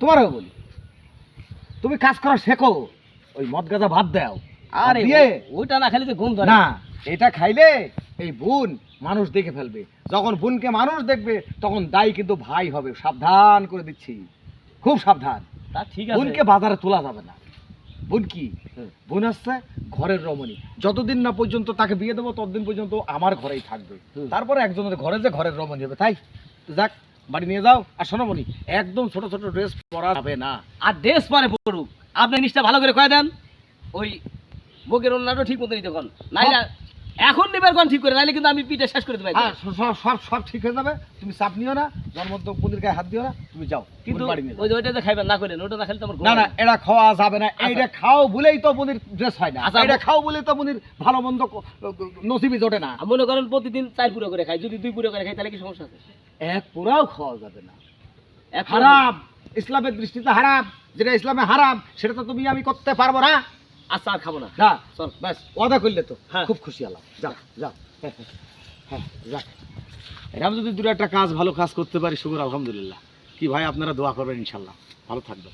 তোমারও বলি। তুমি কাজ করা শেখো ওই মদ গাঁজা ভাত দাও। আরে দিয়ে ওইটা না খালি তো ঘুম ধরে। না এটা খাইলে এই বোন মানুষ দেখে ফেলবে। যখন বোনকে মানুষ দেখবে তখন দায়ী কিন্তু ভাই হবে। সাবধান করে দিচ্ছি। খুব সাবধান। তা ঠিক আছে। বোনকে বাজারে তোলা যাবে না। বোন কি। বোন আসছে ঘরের রমণী। যতদিন না পর্যন্ত তাকে বিয়ে দেবো ততদিন পর্যন্ত আমার ঘরেই থাকবে। তারপরে একজনের ঘরে যে ঘরের রমণী হবে তাই? যাক বাড়ি নিয়ে যাও। আর শোনো মনি, একদম ছোট ছোট ড্রেস পরা হবে না। আর ড্রেস পরে পড়ুক আপনি জিনিসটা ভালো করে কয়ে দেন। ওই বকের অন্যটা ঠিক মতো নিতে কন নাইলে এখন নেবার কোন ঠিক করে নাইলে কিন্তু আমি পিঠে শেষ করে দেবো। হ্যাঁ সব- সব ঠিক হয়ে যাবে। তুমি চাপ নিও না জন্মদ পনির গায়ে হাত দিও না তুমি যাও কিন্তু বোন বাড়ি নিয়ে যাও। ওই যে ওইটাতে খাইবেন না করেন ওটা না খেলে তো আমার ঘুম না না। এটা খাওয়া যাবে না এইটা খাও বলেই তো বোনের ড্রেস হয় না। আচ্ছা, এটা খাও বলেই তো বোনের ভালো মন্দ নসিবে জোটে না। মনে করেন প্রতিদিন চার পুরো করে খাই যদি দুই পুরো করে খাই তাহলে কি সমস্যা আছে? এক পুরাও খাওয়া যাবে না। হারাম ইসলামের দৃষ্টিতে হারাম যেটা ইসলামে হারাম সেটা তো তুমি আমি করতে পারব না। আচ্ছা আর খাব না। না চল ব্যাস ওয়াদা করলে তো। হ্যাঁ। খুব খুশি হলাম যা যা। হ্যাঁ যাক এরকম যদি দুটো একটা কাজ ভালো কাজ করতে পারি শুকুর আলহামদুলিল্লাহ। কি ভাই আপনারা দোয়া করবেন ইনশাল্লাহ। ভালো থাকবেন।